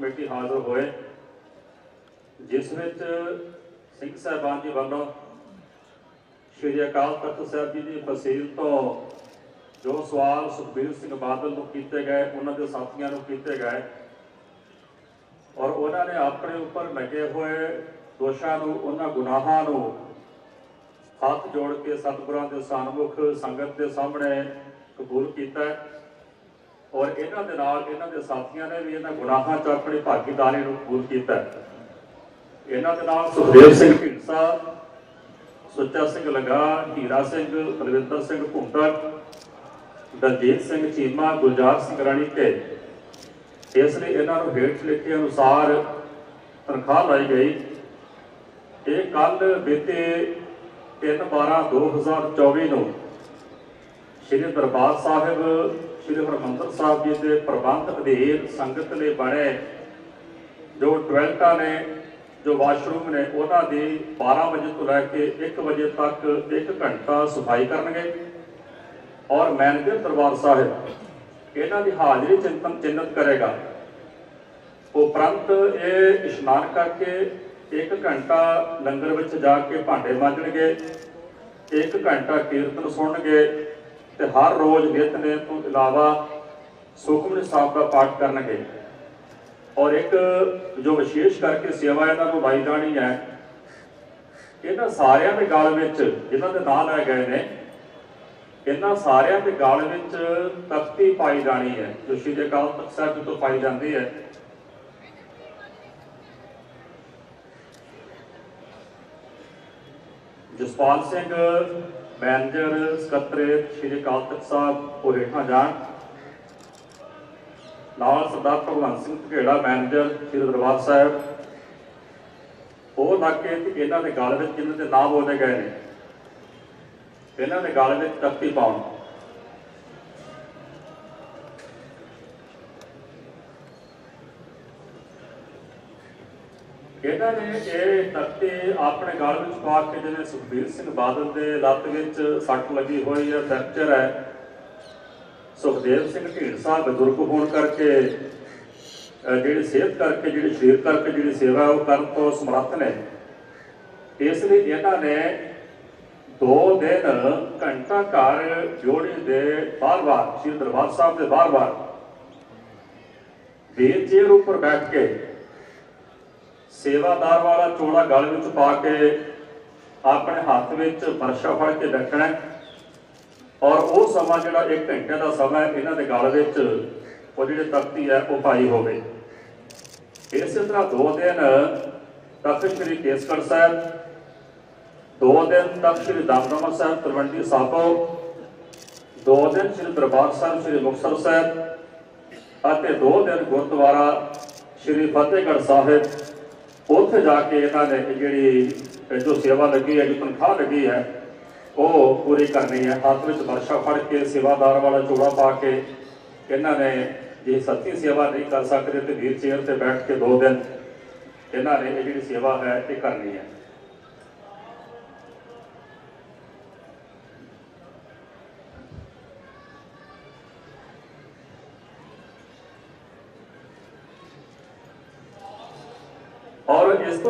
Committee ਹਾਜ਼ਰ ਹੋਏ, ਜਿਸ ਵਿੱਚ ਸਿੰਘ ਸਾਹਿਬਾਨ ਜੀ ਵੱਲੋਂ ਸ਼੍ਰੀ ਅਕਾਲ ਤਖਤ ਸਾਹਿਬ ਜੀ ਦੀ ਫਸੀਲ ਤੋਂ ਜੋ ਸਵਾਲ ਸੁਖਬੀਰ ਸਿੰਘ ਬਾਦਲ ਨੂੰ ਕੀਤੇ ਗਏ, ਉਹਨਾਂ ਦੇ ਸਾਥੀਆਂ ਨੂੰ ਕੀਤੇ ਗਏ, ਔਰ ਉਹਨਾਂ ਨੇ ਆਪਣੇ ਉੱਪਰ ਲੱਗੇ ਹੋਏ ਦੋਸ਼ਾਂ ਨੂੰ, ਉਹਨਾਂ ਗੁਨਾਹਾਂ ਨੂੰ ਹੱਥ ਜੋੜ ਕੇ ਸਤਿਗੁਰਾਂ ਦੇ ਸਨਮੁਖ ਸੰਗਤ ਦੇ ਸਾਹਮਣੇ ਕਬੂਲ ਕੀਤਾ ਔਰ ਇਹਨਾਂ ਦੇ ਨਾਲ ਇਹਨਾਂ ਦੇ ਸਾਥੀਆਂ ਨੇ ਵੀ ਇਹਨਾਂ ਗੁਨਾਹਾਂ 'ਚ ਆਪਣੀ ਭਾਗੀਦਾਰੀ ਨੂੰ ਕਬੂਲ ਕੀਤਾ ਇਹਨਾਂ ਦੇ ਨਾਲ ਸੁਖਦੇਵ ਸਿੰਘ ਢੀਂਡਸਾ, ਸੁੱਚਾ ਸਿੰਘ ਲੰਗਾ ਹੀਰਾ ਸਿੰਘ, ਬਲਵਿੰਦਰ ਸਿੰਘ ਭੁੰਟਰ ਦਲਜੀਤ ਸਿੰਘ ਚੀਮਾ, ਗੁਲਜ਼ਾਰ ਸਿੰਘ ਰਾਣੀ ਤੇ ਇਸ ਲਈ ਇਹਨਾਂ ਨੂੰ ਹੇਠ ਲਿਖੇ ਅਨੁਸਾਰ ਤਨਖਾਹ ਲਾਈ ਗਈ। ਇਹ ਕੱਲ ਬੀਤੇ 3/12/2024 ਨੂੰ ਸ੍ਰੀ ਦਰਬਾਰ ਸਾਹਿਬ ਸ੍ਰੀ ਹਰਮੰਦਰ ਸਾਹਿਬ ਜੀ ਦੇ ਪ੍ਰਬੰਧ ਅਧੀਨ ਸੰਗਤ ਲਈ ਬਣੇ ਜੋ ਟੋਇਲਟਾਂ ਨੇ, ਜੋ ਵਾਸ਼ਰੂਮ ਨੇ, ਉਹਨਾਂ ਦੀ 12 ਵਜੇ ਤੋਂ ਲੈ ਕੇ 1 ਵਜੇ ਤੱਕ 1 ਘੰਟਾ ਸਫ਼ਾਈ ਕਰਨਗੇ। ਔਰ ਮੈਨੇਜਰ ਦਰਬਾਰ ਸਾਹਿਬ, ਇਹਨਾਂ ਦੀ ਹਾਜ਼ਰੀ ਚਿੰਤਨ ਚਿੰਨਤ ਕਰੇਗਾ। ਉਪਰੰਤ ਇਹ ਇਸ਼ਨਾਨ ਕਰਕੇ 1 ਘੰਟਾ ਲੰਗਰ ਵਿੱਚ ਜਾ ਕੇ ਭਾਂਡੇ ਮਾਂਜਣਗੇ 1 ਘੰਟਾ ਕੀਰਤਨ ਸੁਣਨਗੇ ਤੇ ਹਰ ਰੋਜ਼ ਨਿਤਨੇਮ ਤੋਂ ਇਲਾਵਾ ਸੁਖਮਨੀ ਸਾਹਿਬ ਦਾ ਪਾਠ ਕਰਨਗੇ। ਔਰ ਇੱਕ ਜੋ ਵਿਸ਼ੇਸ਼ ਕਰਕੇ ਸੇਵਾ ਇਹਨਾਂ ਨੂੰ ਲਾਈ ਜਾਣੀ ਹੈ, ਇਹਨਾਂ ਸਾਰਿਆਂ ਦੇ ਗਲ ਵਿੱਚ ਜਿਨ੍ਹਾਂ ਦੇ ਨਾਂ ਲੈ ਗਏ ਨੇ, ਇਹਨਾਂ ਸਾਰਿਆਂ ਦੇ ਗਲ ਵਿੱਚ ਤਖਤੀ ਪਾਈ ਜਾਣੀ ਹੈ, ਜੋ ਸ਼੍ਰੀ ਅਕਾਲ ਤਖਤ ਸਾਹਿਬ ਜੀ ਤੋਂ ਪਾਈ ਜਾਂਦੀ ਹੈ। ਜਸਪਾਲ ਸਿੰਘ ਮੈਨੇਜਰ ਸਕੱਤਰੇਤ ਸ਼੍ਰੀ ਅਕਾਲ ਤਖਤ ਸਾਹਿਬ ਉਹ ਹੇਠਾਂ ਜਾਣ। ਨਾਲ ਸਰਦਾਰ ਭਗਵੰਤ ਸਿੰਘ ਧਗੇੜਾ ਮੈਨੇਜਰ ਸ਼੍ਰੀ ਦਰਬਾਰ ਸਾਹਿਬ। ਉਹ ਨਾਕੇ ਤੇ ਇਹਨਾਂ ਦੇ ਗਲ ਵਿੱਚ, ਜਿਨ੍ਹਾਂ ਦੇ ਨਾਮ ਬੋਲੇ ਗਏ ਨੇ, ਇਹਨਾਂ ਦੇ ਗਲ ਵਿੱਚ ਤਖਤੀ ਪਾਉਣ। ਇਹਨਾਂ ਨੇ ਇਹ ਤਖਤੇ ਆਪਣੇ ਗਲ ਵਿੱਚ ਪਾ ਕੇ ਜਿਵੇਂ ਸੁਖਬੀਰ ਸਿੰਘ ਬਾਦਲ ਦੇ ਲੱਤ ਵਿੱਚ ਸੱਟ ਲੱਗੀ ਹੋਈ ਹੈ ਫ੍ਰੈਕਚਰ ਹੈ। ਸੁਖਦੇਵ ਸਿੰਘ ਢੀਂਡਸਾ ਬਜ਼ੁਰਗ ਹੋਣ ਕਰਕੇ, ਅਹ ਜਿਹੜੀ ਸਿਹਤ ਕਰਕੇ, ਜਿਹੜੀ ਸਰੀਰ ਕਰਕੇ ਜਿਹੜੀ ਸੇਵਾ ਉਹ ਕਰਨ ਤੋਂ ਸਮਰੱਥ ਨੇ। ਇਸ ਲਈ ਇਹਨਾਂ ਨੇ ਦੋ ਦਿਨ ਘੰਟਾ ਘਰ ਜੋੜੀ ਦੇ ਬਾਰ-ਬਾਰ ਸ੍ਰੀ ਦਰਬਾਰ ਸਾਹਿਬ ਦੇ ਬਾਰ-ਬਾਰ ਵੀਰ ਚੇਅਰ ਉੱਪਰ ਬੈਠ ਕੇ ਸੇਵਾਦਾਰ ਵਾਲਾ ਚੋਲਾ ਗਲ ਵਿੱਚ ਪਾ ਕੇ ਆਪਣੇ ਹੱਥ ਵਿੱਚ ਵਰਸ਼ਾ ਫੜ ਕੇ ਰੱਖਣਾ ਔਰ ਉਹ ਸਮਾਂ ਜਿਹੜਾ 1 ਘੰਟੇ ਦਾ ਸਮਾਂ ਇਹਨਾਂ ਦੇ ਗਲ ਵਿੱਚ ਉਹ ਜਿਹੜੇ ਤਖਤੀ ਹੈ, ਉਹ ਪਾਈ ਹੋਵੇ। ਇਸੇ ਤਰ੍ਹਾਂ ਦੋ ਦਿਨ ਤਖਤ ਸ੍ਰੀ ਕੇਸਗੜ੍ਹ ਸਾਹਿਬ, ਦੋ ਦਿਨ ਤਖਤ ਸ੍ਰੀ ਦਮਦਮਾ ਸਾਹਿਬ, ਤਲਵੰਡੀ ਸਾਬੋ, ਦੋ ਦਿਨ ਸ੍ਰੀ ਦਰਬਾਰ ਸਾਹਿਬ, ਸ੍ਰੀ ਮੁਕਤਸਰ ਸਾਹਿਬ ਅਤੇ ਦੋ ਦਿਨ ਗੁਰਦੁਆਰਾ ਸ੍ਰੀ ਫਤਿਹਗੜ੍ਹ ਸਾਹਿਬ। ਉੱਥੇ ਜਾ ਕੇ ਇਹਨਾਂ ਨੇ ਇਹ ਜਿਹੜੀ ਜੋ ਸੇਵਾ ਲੱਗੀ ਹੈ, ਜੋ ਤਨਖਾਹ ਲੱਗੀ ਹੈ, ਉਹ ਪੂਰੀ ਕਰਨੀ ਹੈ। ਹੱਥ ਵਿੱਚ ਵਰਸ਼ਾ ਫੜ ਕੇ, ਸੇਵਾਦਾਰ ਵਾਲਾ ਚੋੜਾ ਪਾ ਕੇ ਇਹਨਾਂ ਨੇ ਜੇ ਸੱਚੀ ਸੇਵਾ ਨਹੀਂ ਕਰ ਸਕਦੇ ਤੇ ਵੀਰ ਚੇਅਰ ਤੇ ਬੈਠ ਕੇ ਦੋ ਦਿਨ ਇਹਨਾਂ ਨੇ ਇਹ ਜਿਹੜੀ ਸੇਵਾ ਹੈ, ਇਹ ਕਰਨੀ ਹੈ ਔਰ ਇਸ ਤੋਂ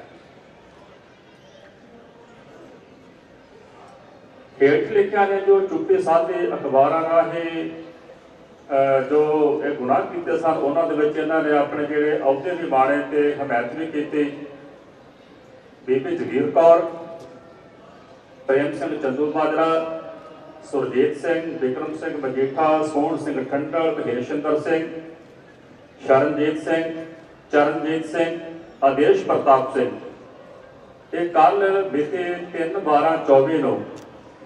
ਹੇਠ ਲਿਖਿਆ ਨੇ ਜੋ ਚੁੱਪੇ ਸਾਧੇ ਅਖਬਾਰਾਂ ਰਾਹੀਂ ਜੋ ਇਹ ਗੁਨਾਹ ਕੀਤੇ ਸਨ, ਉਹਨਾਂ ਦੇ ਵਿੱਚ ਇਹਨਾਂ ਨੇ ਆਪਣੇ ਜਿਹੜੇ ਅਹੁਦੇ ਵੀ ਮਾਣੇ ਤੇ ਹਮਾਇਤ ਵੀ ਕੀਤੀ। ਬੀਬੀ ਜਗੀਰ ਕੌਰ, ਪ੍ਰੇਮ ਸਿੰਘ ਚੰਦੂ ਮਾਜਰਾ ਸੁਰਜੀਤ ਸਿੰਘ, ਵਿਕਰਮ ਸਿੰਘ ਮਜੀਠਾ, ਸੋਹਣ ਸਿੰਘ ਠੰਡਲ ਮਹੇਸ਼ਿੰਦਰ ਸਿੰਘ, ਸ਼ਰਨਜੀਤ ਸਿੰਘ, ਚਰਨਜੀਤ ਸਿੰਘ, ਆਦੇਸ਼ ਪ੍ਰਤਾਪ ਸਿੰਘ। ਇਹ ਕੱਲ ਬੀਤੇ 3/12/24 ਨੂੰ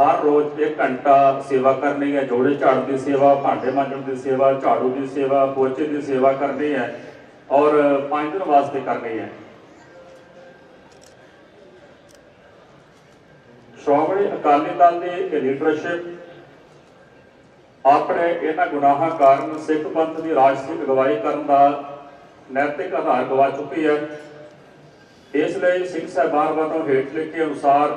ਹਰ ਰੋਜ਼ 1 ਘੰਟਾ ਸੇਵਾ ਕਰਨੀ ਹੈ। ਜੋੜੇ ਝਾੜ ਦੀ ਸੇਵਾ, ਭਾਂਡੇ ਮਾਂਜਣ ਦੀ ਸੇਵਾ, ਝਾੜੂ ਦੀ ਸੇਵਾ, ਪੋਚੇ ਦੀ ਸੇਵਾ ਕਰਨੀ ਹੈ ਔਰ 5 ਦਿਨ ਵਾਸਤੇ ਕਰਨੀ ਹੈ। ਸ਼੍ਰੋਮਣੀ ਅਕਾਲੀ ਦਲ ਦੀ ਲੀਡਰਸ਼ਿਪ ਆਪਣੇ ਇਹਨਾਂ ਗੁਨਾਹਾਂ ਕਾਰਨ ਸਿੱਖ ਪੰਥ ਦੀ ਰਾਜਸੀ ਅਗਵਾਈ ਕਰਨ ਦਾ ਨੈਤਿਕ ਆਧਾਰ ਗਵਾ ਚੁੱਕੀ ਹੈ। ਇਸ ਲਈ ਸਿੱਖ ਸਾਹਿਬਾਨ ਵੱਲੋਂ ਹੇਠ ਲਿਖੇ ਅਨੁਸਾਰ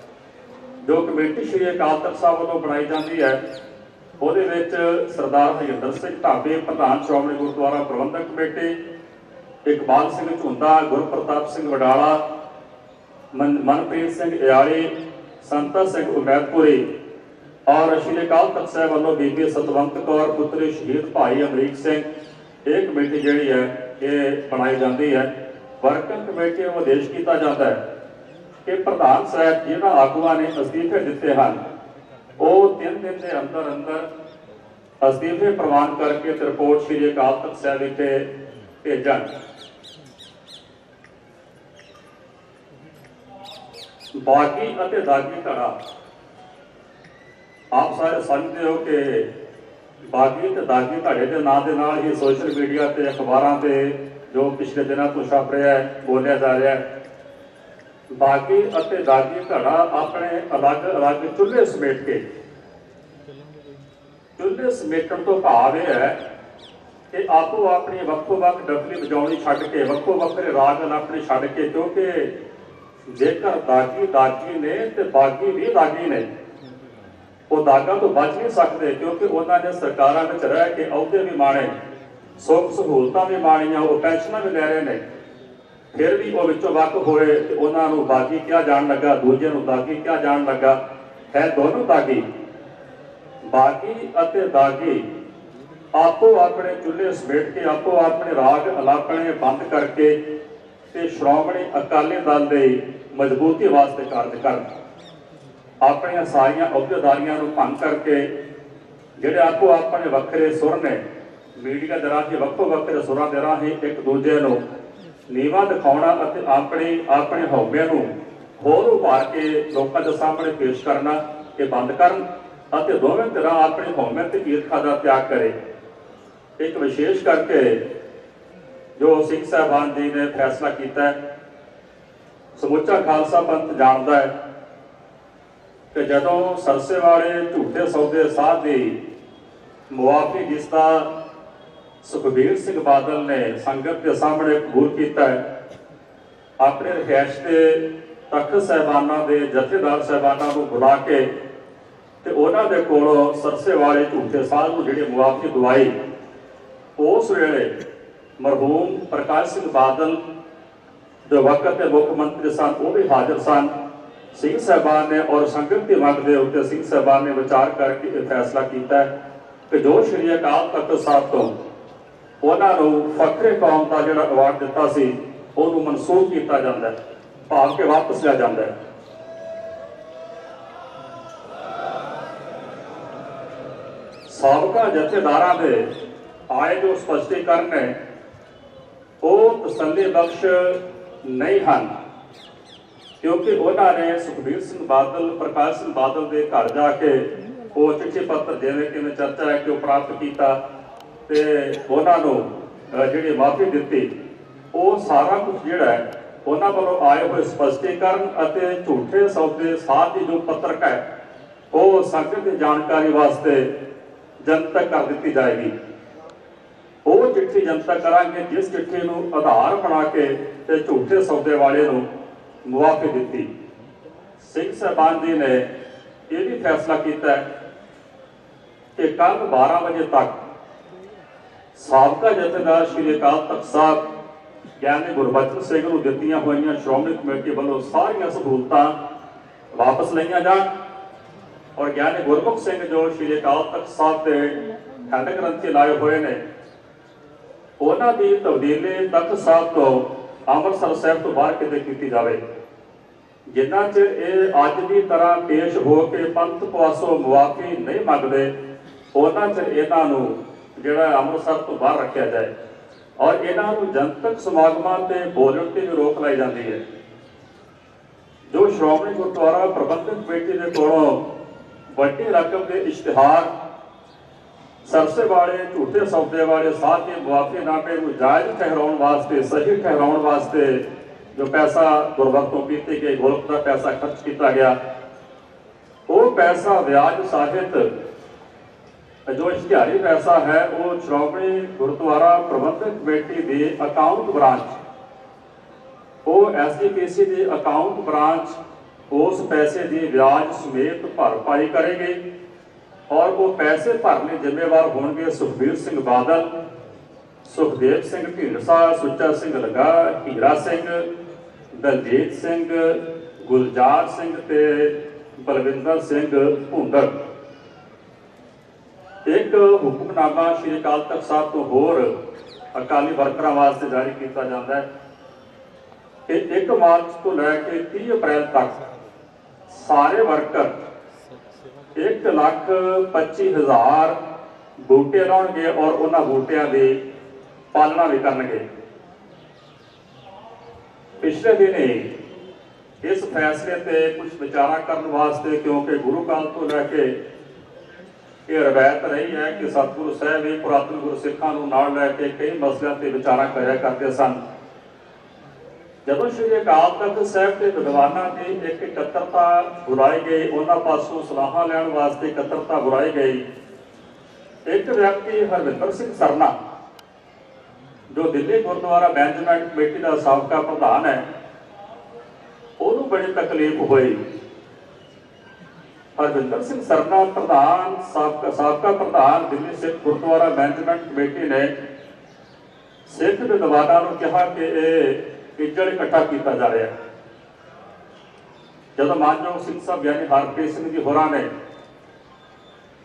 ਜੋ ਕਮੇਟੀ ਸ਼੍ਰੀ ਅਕਾਲ ਤਖਤ ਸਾਹਿਬ ਵੱਲੋਂ ਬਣਾਈ ਜਾਂਦੀ ਹੈ। ਉਹਦੇ ਵਿੱਚ ਸਰਦਾਰ ਹਰਿੰਦਰ ਸਿੰਘ ਢਾਬੇ, ਪ੍ਰਧਾਨ ਸ਼੍ਰੋਮਣੀ ਗੁਰਦੁਆਰਾ ਪ੍ਰਬੰਧਕ ਕਮੇਟੀ, ਇਕਬਾਲ ਸਿੰਘ ਝੁੰਦਾ, ਗੁਰਪ੍ਰਤਾਪ ਸਿੰਘ ਵਡਾਲਾ, ਮਨ- ਮਨਪ੍ਰੀਤ ਸਿੰਘ ਇਆਲੀ, ਸੰਤਾ ਸਿੰਘ ਉਮੈਦਪੁਰੀ ਔਰ ਸ਼੍ਰੀ ਅਕਾਲ ਤਖਤ ਸਾਹਿਬ ਵੱਲੋਂ ਬੀਬੀ ਸਤਵੰਤ ਕੌਰ, ਪੁੱਤਰੀ ਸ਼ਹੀਦ ਭਾਈ ਅਮਰੀਕ ਸਿੰਘ। ਇਹ ਕਮੇਟੀ ਜਿਹੜੀ ਹੈ, ਇਹ ਬਣਾਈ ਜਾਂਦੀ ਹੈ। ਵਰਕਿੰਗ ਕਮੇਟੀ ਨੂੰ ਆਦੇਸ਼ ਕੀਤਾ ਜਾਂਦਾ ਹੈ। ਕਿ ਪ੍ਰਧਾਨ ਸਾਹਿਬ ਜਿਹਨਾਂ ਆਗੂਆਂ ਨੇ ਅਸਤੀਫੇ ਦਿੱਤੇ ਹਨ, ਉਹ ਤਿੰਨ ਦਿਨ ਦੇ ਅੰਦਰ ਅੰਦਰ ਅਸਤੀਫੇ ਪ੍ਰਵਾਨ ਕਰਕੇ ਤੇ ਰਿਪੋਰਟ ਸ਼੍ਰੀ ਅਕਾਲ ਤਖਤ ਸਾਹਿਬ ਵਿਖੇ ਭੇਜਣ। ਬਾਗੀ ਅਤੇ ਦਾਗੀ ਧੜਾ। ਆਪ ਸਾਰੇ ਸਮਝਦੇ ਹੋ ਕਿ ਬਾਗੀ ਤੇ ਦਾਗੀ ਧੜੇ ਦੇ ਨਾਂ ਦੇ ਨਾਲ ਹੀ ਸੋਸ਼ਲ ਮੀਡੀਆ ਤੇ ਅਖਬਾਰਾਂ ਤੇ ਜੋ ਪਿਛਲੇ ਦਿਨਾਂ ਤੋਂ ਛਪ ਰਿਹਾ ਹੈ, ਬੋਲਿਆ ਜਾ ਰਿਹਾ ਹੈ। ਬਾਗੀ ਅਤੇ ਦਾਗੀ ਧੜਾ ਆਪਣੇ ਅਲੱਗ-ਅਲੱਗ ਚੁੱਲ੍ਹੇ ਸਮੇਟ ਕੇ। ਚੁੱਲ੍ਹੇ ਸਮੇਟਣ ਤੋਂ ਭਾਵ ਇਹ ਹੈ ਕਿ ਆਪੋ ਆਪਣੀ ਵੱਖੋ ਵੱਖ ਡਫਲੀ ਵਜਾਉਣੀ ਛੱਡ ਕੇ, ਵੱਖੋ ਵੱਖਰੇ ਰਾਗ ਆਪਣੇ ਛੱਡ ਕੇ, ਕਿਉਂਕਿ ਜੇਕਰ ਦਾਗੀ ਦਾਗੀ ਨੇ ਤੇ ਬਾਗੀ ਵੀ ਦਾਗੀ ਨੇ, ਉਹ ਦਾਗਾ ਤੋਂ ਬਚ ਨਹੀਂ ਸਕਦੇ, ਕਿਉਂਕਿ ਉਹਨਾਂ ਨੇ ਸਰਕਾਰਾਂ ਵਿੱਚ ਰਹਿ ਕੇ ਅਹੁਦੇ ਵੀ ਮਾਣੇ, ਸੁੱਖ ਸਹੂਲਤਾਂ ਵੀ ਮਾਣੀਆਂ, ਉਹ ਪੈਨਸ਼ਨਾਂ ਵੀ ਲੈ ਰਹੇ ਨੇ। ਫਿਰ ਵੀ ਉਹ ਵਿੱਚੋਂ ਵੱਖ ਹੋਏ ਤੇ ਉਹਨਾਂ ਨੂੰ ਬਾਗੀ ਕਿਹਾ ਜਾਣ ਲੱਗਾ, ਦੂਜੇ ਨੂੰ ਦਾਗੀ ਕਿਹਾ ਜਾਣ ਲੱਗਾ। ਹੈ ਦੋਨੋਂ ਦਾਗੀ। ਬਾਗੀ ਅਤੇ ਦਾਗੀ ਆਪੋ ਆਪਣੇ ਚੁੱਲ੍ਹੇ ਸਮੇਟ ਕੇ, ਆਪੋ ਆਪਣੇ ਰਾਗ ਅਲਾਪਣੇ ਬੰਦ ਕਰਕੇ ਤੇ ਸ਼੍ਰੋਮਣੀ ਅਕਾਲੀ ਦਲ ਦੇ ਮਜ਼ਬੂਤੀ ਵਾਸਤੇ ਕਾਰਜ ਕਰਨ। ਆਪਣੀਆਂ ਸਾਰੀਆਂ ਅਹੁਦੇਦਾਰੀਆਂ ਨੂੰ ਭੰਗ ਕਰਕੇ ਜਿਹੜੇ ਆਪੋ ਆਪਣੇ ਵੱਖਰੇ ਸੁਰ ਨੇ, ਮੀਡੀਆ ਦੇ ਰਾਹੀਂ ਵੱਖੋ ਵੱਖਰੇ ਸੁਰਾਂ ਦੇ ਰਾਹੀਂ ਇੱਕ ਦੂਜੇ ਨੂੰ ਨੀਵਾ ਦਿਖਾਉਣਾ ਅਤੇ ਆਪਣੇ ਆਪਣੇ ਹਉਮੈ ਨੂੰ ਹੋਰ ਉਭਾਰ ਕੇ ਲੋਕਾਂ ਦੇ ਸਾਹਮਣੇ ਪੇਸ਼ ਕਰਨਾ ਇਹ ਬੰਦ ਕਰਨ ਅਤੇ ਦੋਵੇਂ ਤਰ੍ਹਾਂ ਆਪਣੇ ਹਉਮੈ ਤੇ ਈਰਖਾ ਦਾ ਤਿਆਗ ਕਰੇ। ਇੱਕ ਵਿਸ਼ੇਸ਼ ਕਰਕੇ ਜੋ ਸਿੰਘ ਸਾਹਿਬਾਨ ਜੀ ਨੇ ਫੈਸਲਾ ਕੀਤਾ ਹੈ, ਸਮੁੱਚਾ ਖਾਲਸਾ ਪੰਥ ਜਾਣਦਾ ਹੈ ਕਿ ਜਦੋਂ ਸਰਸੇ ਵਾਲੇ ਝੂਠੇ ਸੌਦੇ ਸਾਧ ਦੀ ਮੁਆਫੀ ਜਿਸ ਦਾ ਸੁਖਬੀਰ ਸਿੰਘ ਬਾਦਲ ਨੇ ਸੰਗਤ ਦੇ ਸਾਹਮਣੇ ਕਬੂਲ ਕੀਤਾ ਹੈ। ਆਪਣੇ ਰਹਿਸ਼ ਤੇ ਤਖਤ ਸਹਿਬਾਨਾਂ ਦੇ ਜਥੇਦਾਰ ਸਹਿਬਾਨਾਂ ਨੂੰ ਬੁਲਾ ਕੇ ਤੇ ਉਹਨਾਂ ਦੇ ਕੋਲੋਂ ਸਰਸੇ ਵਾਲੇ ਝੂਠੇ ਸਾਧ ਨੂੰ ਜਿਹੜੀ ਮੁਆਫੀ ਦਵਾਈ, ਉਸ ਵੇਲੇ ਮਰਹੂਮ ਪ੍ਰਕਾਸ਼ ਸਿੰਘ ਬਾਦਲ ਜੋ ਵਕਤ ਦੇ ਮੁੱਖ ਮੰਤਰੀ ਸਨ, ਉਹ ਵੀ ਹਾਜ਼ਰ ਸਨ। ਸਿੰਘ ਸਾਹਿਬਾਨ ਨੇ ਔਰ ਸੰਗਤ ਦੀ ਮੰਗ ਦੇ ਉੱਤੇ ਸਿੰਘ ਸਾਹਿਬਾਨ ਨੇ ਵਿਚਾਰ ਕਰਕੇ ਇਹ ਫੈਸਲਾ ਕੀਤਾ ਕਿ ਜੋ ਸ਼੍ਰੀ ਅਕਾਲ ਤਖਤ ਸਾਹਿਬ ਤੋਂ ਉਹਨਾਂ ਨੂੰ ਫਖਰੇ ਕੌਮ ਦਾ ਜਿਹੜਾ ਅਵਾਰਡ ਦਿੱਤਾ ਸੀ, ਉਹਨੂੰ ਮਨਸੂਖ ਕੀਤਾ ਜਾਂਦਾ ਹੈ, ਭਾਵ ਕਿ ਵਾਪਸ ਲਿਆ ਜਾਂਦਾ ਹੈ। ਸਾਬਕਾ ਜਥੇਦਾਰਾਂ ਦੇ ਆਏ ਜੋ ਸਪਸ਼ਟੀਕਰਨ ਨੇ, ਉਹ ਤਸੱਲੀ ਬਖਸ਼ ਨਹੀਂ ਹਨ, ਕਿਉਂਕਿ ਉਹਨਾਂ ਨੇ ਸੁਖਬੀਰ ਸਿੰਘ ਬਾਦਲ, ਪ੍ਰਕਾਸ਼ ਸਿੰਘ ਬਾਦਲ ਦੇ ਘਰ ਜਾ ਕੇ ਉਹ ਚਿੱਠੀ ਪੱਤਰ ਜਿਵੇਂ ਕਿਵੇਂ ਚਰਚਾ ਹੈ ਕਿ ਉਹ ਪ੍ਰਾਪਤ ਕੀਤਾ ਤੇ ਉਹਨਾਂ ਨੂੰ ਅਹ, ਜਿਹੜੀ ਮਾਫੀ ਦਿੱਤੀ ਉਹ ਸਾਰਾ ਕੁਝ ਜਿਹੜਾ ਹੈ ਉਹਨਾਂ ਵੱਲੋਂ ਆਏ ਹੋਏ ਸਪਸ਼ਟੀਕਰਨ ਅਤੇ ਝੂਠੇ ਸੌਦੇ ਸਾਧ ਦੀ ਜੋ ਪੱਤਰਕ ਹੈ ਉਹ ਸੰਗਤ ਦੀ ਜਾਣਕਾਰੀ ਵਾਸਤੇ ਜਨਤਕ ਕਰ ਦਿੱਤੀ ਜਾਏਗੀ। ਉਹ ਚਿੱਠੀ ਜਨਤਕ ਕਰਾਂਗੇ ਜਿਸ ਚਿੱਠੀ ਨੂੰ ਆਧਾਰ ਬਣਾ ਕੇ ਤੇ ਝੂਠੇ ਸੌਦੇ ਵਾਲੇ ਨੂੰ ਮੁਆਫੀ ਦਿੱਤੀ। ਸਿੰਘ ਸਾਹਿਬਾਨ ਜੀ ਨੇ ਇਹ ਵੀ ਫੈਸਲਾ ਕੀਤਾ ਕਿ ਕੱਲ 12 ਵਜੇ ਤੱਕ ਸਾਬਕਾ ਜਥੇਦਾਰ ਸ਼੍ਰੀ ਅਕਾਲ ਤਖਤ ਸਾਹਿਬ, ਗਿਆਨੀ ਗੁਰਬਚਨ ਸਿੰਘ ਨੂੰ ਦਿੱਤੀਆਂ ਹੋਈਆਂ ਸ਼੍ਰੋਮਣੀ ਕਮੇਟੀ ਵੱਲੋਂ ਸਾਰੀਆਂ ਸਹੂਲਤਾਂ ਵਾਪਸ ਲਈਆਂ ਜਾਣ। ਔਰ ਗਿਆਨੀ ਗੁਰਮੁਖ ਸਿੰਘ ਜੋ ਸ਼੍ਰੀ ਅਕਾਲ ਤਖਤ ਸਾਹਿਬ ਦੇ ਖੰਡ ਗ੍ਰੰਥੀ ਲਾਏ ਹੋਏ ਨੇ, ਉਹਨਾਂ ਦੀ ਤਬਦੀਲੀ ਤਖਤ ਸਾਹਿਬ ਤੋਂ ਅੰਮ੍ਰਿਤਸਰ ਸਾਹਿਬ ਤੋਂ ਬਾਹਰ ਕਿਤੇ ਕੀਤੀ ਜਾਵੇ, ਜਿੰਨਾ 'ਚ ਇਹ ਅੱਜ ਦੀ ਤਰ੍ਹਾਂ ਪੇਸ਼ ਹੋ ਕੇ ਪੰਥ ਪਾਸੋਂ ਮੁਆਫੀ ਨਹੀਂ ਮੰਗਦੇ, ਉਹਨਾਂ 'ਚ ਇਹਨਾਂ ਨੂੰ ਜਿਹੜਾ ਅੰਮ੍ਰਿਤਸਰ ਤੋਂ ਬਾਹਰ ਰੱਖਿਆ ਜਾਏ। ਔਰ ਇਹਨਾਂ ਨੂੰ ਜਨਤਕ ਸਮਾਗਮਾਂ ਤੇ ਬੋਲਣ ਤੇ ਵੀ ਰੋਕ ਲਾਈ ਜਾਂਦੀ ਹੈ। ਜੋ ਸ਼੍ਰੋਮਣੀ ਗੁਰਦੁਆਰਾ ਪ੍ਰਬੰਧਕ ਕਮੇਟੀ ਦੇ ਕੋਲੋਂ ਵੱਡੀ ਰਕਮ ਦੇ ਇਸ਼ਤਿਹਾਰ, ਸਰਸੇ ਵਾਲੇ, ਝੂਠੇ ਸੌਦੇ ਵਾਲੇ, ਸਾਥ ਦੇ ਮੁਆਫੀਨਾਮੇ ਨੂੰ ਜਾਇਜ਼ ਠਹਿਰਾਉਣ ਵਾਸਤੇ, ਸਹੀ ਠਹਿਰਾਉਣ ਵਾਸਤੇ ਜੋ ਪੈਸਾ ਦੁਰਵਰਤੋਂ ਕੀਤੀ ਗਏ, ਗੋਲਕ ਦਾ ਪੈਸਾ ਖਰਚ ਕੀਤਾ ਗਿਆ। ਉਹ ਪੈਸਾ ਵਿਆਜ ਸਾਹਿਤ ਜੋ ਇਸ਼ਤਿਹਾਰੀ ਪੈਸਾ ਹੈ, ਉਹ ਸ਼੍ਰੋਮਣੀ ਗੁਰਦੁਆਰਾ ਪ੍ਰਬੰਧਕ ਕਮੇਟੀ ਦੇ ਅਕਾਊਂਟ ਬ੍ਰਾਂਚ ਉਹ ਐਸਜੀਪੀਸੀ ਦੀ ਅਕਾਊਂਟ ਬ੍ਰਾਂਚ ਉਸ ਪੈਸੇ ਦੀ ਵਿਆਜ ਸਮੇਤ ਭਰਪਾਈ ਕਰੇਗੀ ਔਰ ਉਹ ਪੈਸੇ ਭਰਨ ਲਈ ਜ਼ਿੰਮੇਵਾਰ ਹੋਣਗੇ ਸੁਖਬੀਰ ਸਿੰਘ ਬਾਦਲ, ਸੁਖਦੇਵ ਸਿੰਘ ਢੀਂਡਸਾ, ਸੁੱਚਾ ਸਿੰਘ ਲੰਗਾ ਹੀਰਾ ਸਿੰਘ, ਦਲਜੀਤ ਸਿੰਘ, ਗੁਲਜ਼ਾਰ ਸਿੰਘ ਤੇ ਬਲਵਿੰਦਰ ਸਿੰਘ ਭੁੰਦੜ ਇੱਕ ਹੁਕਮਨਾਮਾ ਸ਼੍ਰੀ ਅਕਾਲ ਤਖਤ ਸਾਹਿਬ ਤੋਂ ਹੋਰ ਅਕਾਲੀ ਵਰਕਰਾਂ ਵਾਸਤੇ ਜਾਰੀ ਕੀਤਾ ਜਾਂਦਾ ਹੈ ਕਿ 1 ਮਾਰਚ ਤੋਂ ਲੈ ਕੇ 30 ਅਪ੍ਰੈਲ ਤੱਕ ਸਾਰੇ ਵਰਕਰ 1 ਲੱਖ 25 ਹਜ਼ਾਰ ਬੂਟੇ ਲਾਉਣਗੇ ਔਰ ਉਹਨਾਂ ਬੂਟਿਆਂ ਦੀ ਪਾਲਣਾ ਵੀ ਕਰਨਗੇ। ਪਿਛਲੇ ਦਿਨੇ ਇਸ ਫੈਸਲੇ ਤੇ ਕੁਝ ਵਿਚਾਰਾ ਕਰਨ ਵਾਸਤੇ ਕਿਉਂਕਿ ਗੁਰੂ ਕਾਲ ਤੋਂ ਲੈ ਕੇ ਇਹ ਰਵਾਇਤ ਰਹੀ ਹੈ ਕਿ ਸਤਿਗੁਰੂ ਸਾਹਿਬ ਇਹ ਪੁਰਾਤਨ ਗੁਰਸਿੱਖਾਂ ਨੂੰ ਨਾਲ ਲੈ ਕੇ ਕਈ ਮਸਲਿਆਂ ਤੇ ਵਿਚਾਰਾਂ ਕਰਿਆ ਕਰਦੇ ਸਨ। ਜਦੋਂ ਸ਼੍ਰੀ ਅਕਾਲ ਤਖਤ ਸਾਹਿਬ ਦੇ ਵਿਦਵਾਨਾਂ ਦੀ ਇੱਕ ਇਕੱਤਰਤਾ ਬੁਲਾਈ ਗਈ, ਉਹਨਾਂ ਪਾਸੋਂ ਸਲਾਹਾਂ ਲੈਣ ਵਾਸਤੇ ਇਕੱਤਰਤਾ ਬੁਲਾਈ ਗਈ। ਇੱਕ ਵਿਅਕਤੀ ਹਰਵਿੰਦਰ ਸਿੰਘ ਸਰਨਾ, ਜੋ ਦਿੱਲੀ ਗੁਰਦੁਆਰਾ ਮੈਨੇਜਮੈਂਟ ਕਮੇਟੀ ਦਾ ਸਾਬਕਾ ਪ੍ਰਧਾਨ ਹੈ, ਉਹਨੂੰ ਬੜੀ ਤਕਲੀਫ ਹੋਈ। ਹਰਵਿੰਦਰ ਸਿੰਘ ਸਰਨਾ ਪ੍ਰਧਾਨ, ਸਾਬਕਾ ਸਾਬਕਾ ਪ੍ਰਧਾਨ ਦਿੱਲੀ ਸਿੱਖ ਗੁਰਦੁਆਰਾ ਮੈਨੇਜਮੈਂਟ ਕਮੇਟੀ ਨੇ ਸਿੱਖ ਵਿਦਵਾਨਾਂ ਨੂੰ ਕਿਹਾ ਕਿ ਇਹ ਕਿੱਜੜ ਇਕੱਠਾ ਕੀਤਾ ਜਾ ਰਿਹਾ ਹੈ। ਜਦੋਂ ਮਾਨਯੋਗ ਸਿੰਘ ਸਾਹਿਬ ਯਾਨੀ ਹਰਪ੍ਰੀਤ ਸਿੰਘ ਜੀ ਹੋਰਾਂ ਨੇ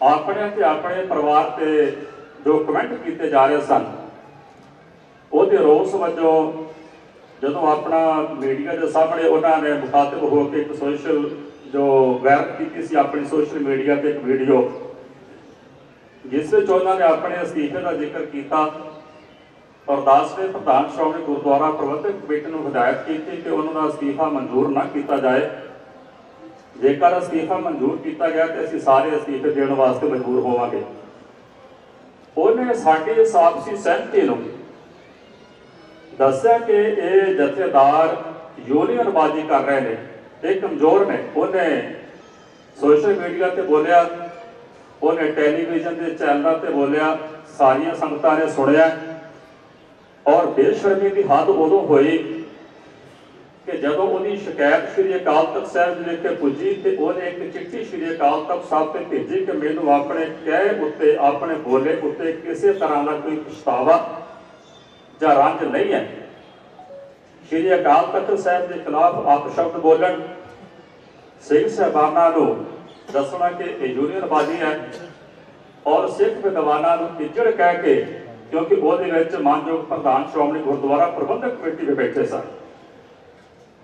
ਆਪਣੇ ਤੇ ਆਪਣੇ ਪਰਿਵਾਰ ਤੇ ਜੋ ਕਮੈਂਟ ਕੀਤੇ ਜਾ ਰਹੇ ਸਨ, ਉਹਦੇ ਰੋਸ ਵਜੋਂ ਜਦੋਂ ਆਪਣਾ ਮੀਡੀਆ ਦੇ ਸਾਹਮਣੇ ਉਹਨਾਂ ਨੇ ਮੁਖਾਤਬ ਹੋ ਕੇ ਇੱਕ ਸੋਸ਼ਲ ਜੋ ਵਾਇਰਲ ਕੀਤੀ ਸੀ ਆਪਣੀ ਸੋਸ਼ਲ ਮੀਡੀਆ ਤੇ ਇੱਕ ਵੀਡੀਓ, ਜਿਸ ਵਿੱਚ ਉਹਨਾਂ ਨੇ ਆਪਣੇ ਅਸਤੀਫੇ ਦਾ ਜ਼ਿਕਰ ਕੀਤਾ। ਅਰਦਾਸ ਦੇ ਪ੍ਰਧਾਨ ਸ਼੍ਰੋਮਣੀ ਗੁਰਦੁਆਰਾ ਪ੍ਰਬੰਧਕ ਕਮੇਟੀ ਨੂੰ ਹਦਾਇਤ ਕੀਤੀ ਕਿ ਉਹਨਾਂ ਦਾ ਅਸਤੀਫਾ ਮਨਜ਼ੂਰ ਨਾ ਕੀਤਾ ਜਾਏ। ਜੇਕਰ ਅਸਤੀਫਾ ਮਨਜ਼ੂਰ ਕੀਤਾ ਗਿਆ ਤੇ ਅਸੀਂ ਸਾਰੇ ਅਸਤੀਫੇ ਦੇਣ ਵਾਸਤੇ ਮਜਬੂਰ ਹੋਵਾਂਗੇ। ਉਹਨੇ ਸਾਡੇ ਸਾਬਸੀ ਸਹਿਮਤੀ ਨੂੰ ਦੱਸਿਆ ਕਿ ਇਹ ਜਥੇਦਾਰ ਯੂਨੀਅਨਬਾਜ਼ੀ ਕਰ ਰਹੇ ਨੇ। ਇਹ ਕਮਜ਼ੋਰ ਨੇ, ਉਹਨੇ ਸੋਸ਼ਲ ਮੀਡੀਆ ਤੇ ਬੋਲਿਆ, ਉਹਨੇ ਟੈਲੀਵਿਜ਼ਨ ਦੇ ਚੈਨਲਾਂ ਤੇ ਬੋਲਿਆ, ਸਾਰੀਆਂ ਸੰਗਤਾਂ ਨੇ ਸੁਣਿਆ ਔਰ ਬੇਸ਼ਰਮੀ ਦੀ ਹੱਦ ਉਦੋਂ ਹੋਈ ਕਿ ਜਦੋਂ ਉਹਦੀ ਸ਼ਿਕਾਇਤ ਸ੍ਰੀ ਅਕਾਲ ਤਖਤ ਸਾਹਿਬ ਜੀ ਵਿਖੇ ਪੁੱਜੀ ਤੇ ਉਹਨੇ ਇੱਕ ਚਿੱਠੀ ਸ੍ਰੀ ਅਕਾਲ ਤਖਤ ਸਾਹਿਬ ਤੇ ਭੇਜੀ ਕਿ ਮੈਨੂੰ ਆਪਣੇ ਕਹਿ ਉੱਤੇ, ਆਪਣੇ ਬੋਲੇ ਉੱਤੇ ਕਿਸੇ ਤਰ੍ਹਾਂ ਦਾ ਕੋਈ ਪਛਤਾਵਾ ਜਾਂ ਰੰਜ ਨਹੀਂ ਹੈ। ਸ੍ਰੀ ਅਕਾਲ ਤਖਤ ਸਾਹਿਬ ਦੇ ਖਿਲਾਫ ਅਪਸ਼ਬਦ ਬੋਲਣ ਸਿੰਘ ਸਾਹਿਬਾਨਾਂ ਨੂੰ ਦੱਸਣਾ ਕਿ ਇਹ ਯੂਨੀਅਨਬਾਜ਼ੀ ਹੈ ਔਰ ਸਿੱਖ ਵਿਦਵਾਨਾਂ ਨੂੰ ਇੱਜੜ ਕਹਿ ਕੇ ਕਿਉਂਕਿ ਉਹਦੇ ਵਿੱਚ ਮਾਨਯੋਗ ਪ੍ਰਧਾਨ ਸ਼੍ਰੋਮਣੀ ਗੁਰਦੁਆਰਾ ਪ੍ਰਬੰਧਕ ਕਮੇਟੀ ਦੇ ਬੈਠੇ ਸਨ।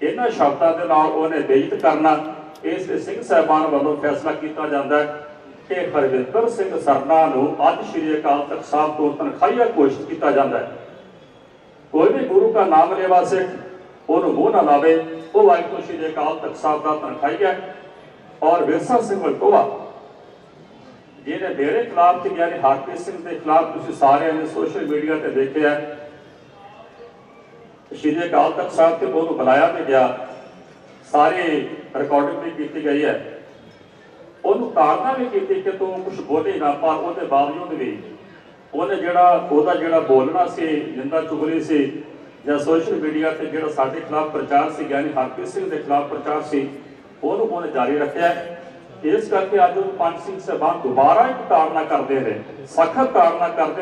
ਇਹਨਾਂ ਸ਼ਬਦਾਂ ਦੇ ਨਾਲ ਉਹਨੇ ਬੇਇੱਜ਼ਤ ਕਰਨਾ, ਇਸ ਦੇ ਸਿੰਘ ਸਾਹਿਬਾਨ ਵੱਲੋਂ ਫੈਸਲਾ ਕੀਤਾ ਜਾਂਦਾ ਹੈ ਕਿ ਹਰਵਿੰਦਰ ਸਿੰਘ ਸਰਨਾ ਨੂੰ ਅੱਜ ਸ੍ਰੀ ਅਕਾਲ ਤਖਤ ਸਾਹਿਬ ਤੋਂ ਤਨਖਾਹੀਆ ਘੋਸ਼ਿਤ ਕੀਤਾ ਜਾਂਦਾ ਹੈ। ਕੋਈ ਵੀ ਗੁਰੂ ਦਾ ਨਾਮ ਲੈਵਾ ਸਿੱਖ ਉਹਨੂੰ ਮੂੰਹ ਨਾ ਲਾਵੇ, ਉਹ ਵਾਹਿਗੁਰੂ ਸ੍ਰੀ ਅਕਾਲ ਤਖਤ ਸਾਹਿਬ ਦਾ ਤਨਖਾਹੀਆ ਔਰ ਵਿਰਸਾ ਸਿੰਘ ਵਲਟੋਆ ਜਿਹਨੇ ਮੇਰੇ ਖਿਲਾਫ ਤੇ ਗਿਆਨੀ ਹਰਪ੍ਰੀਤ ਸਿੰਘ ਦੇ ਖਿਲਾਫ ਤੁਸੀਂ ਸਾਰਿਆਂ ਨੇ ਸੋਸ਼ਲ ਮੀਡੀਆ ਤੇ ਦੇਖਿਆ ਸ਼੍ਰੀ ਅਕਾਲ ਤਖਤ ਸਾਹਿਬ ਤੇ ਉਹਨੂੰ ਬੁਲਾਇਆ ਤੇ ਗਿਆ। ਸਾਰੇ ਰਿਕਾਰਡਿੰਗ ਵੀ ਕੀਤੀ ਗਈ ਹੈ। ਉਹਨੂੰ ਤਾੜਨਾ ਵੀ ਕੀਤੀ ਕਿ ਤੂੰ ਕੁਝ ਬੋਲੇ ਨਾ ਪਰ ਉਹਦੇ ਬਾਵਜੂਦ ਵੀ ਉਹਨੇ ਜਿਹੜਾ, ਉਹਦਾ ਜਿਹੜਾ ਬੋਲਣਾ ਸੀ ਨਿੰਦਾ ਚੁਗਲੀ ਸੀ, ਜਾਂ ਸੋਸ਼ਲ ਮੀਡੀਆ ਤੇ ਜਿਹੜਾ ਸਾਡੇ ਖਿਲਾਫ ਪ੍ਰਚਾਰ ਸੀ ਗਿਆਨੀ ਹਰਪ੍ਰੀਤ ਸਿੰਘ ਦੇ ਖਿਲਾਫ ਪ੍ਰਚਾਰ ਸੀ, ਉਹਨੂੰ ਉਹਨੇ ਜਾਰੀ ਰੱਖਿਆ। ਇਸ ਕਰਕੇ ਅੱਜ ਉਹ ਪੰਜ ਸਿੰਘ ਸਾਹਿਬਾਨ ਦੁਬਾਰਾ ਇੱਕ ਤਾਰਨਾ ਕਰਦੇ ਨੇ ਸਖਤ ਤਾਰਨਾ ਕਰਦੇ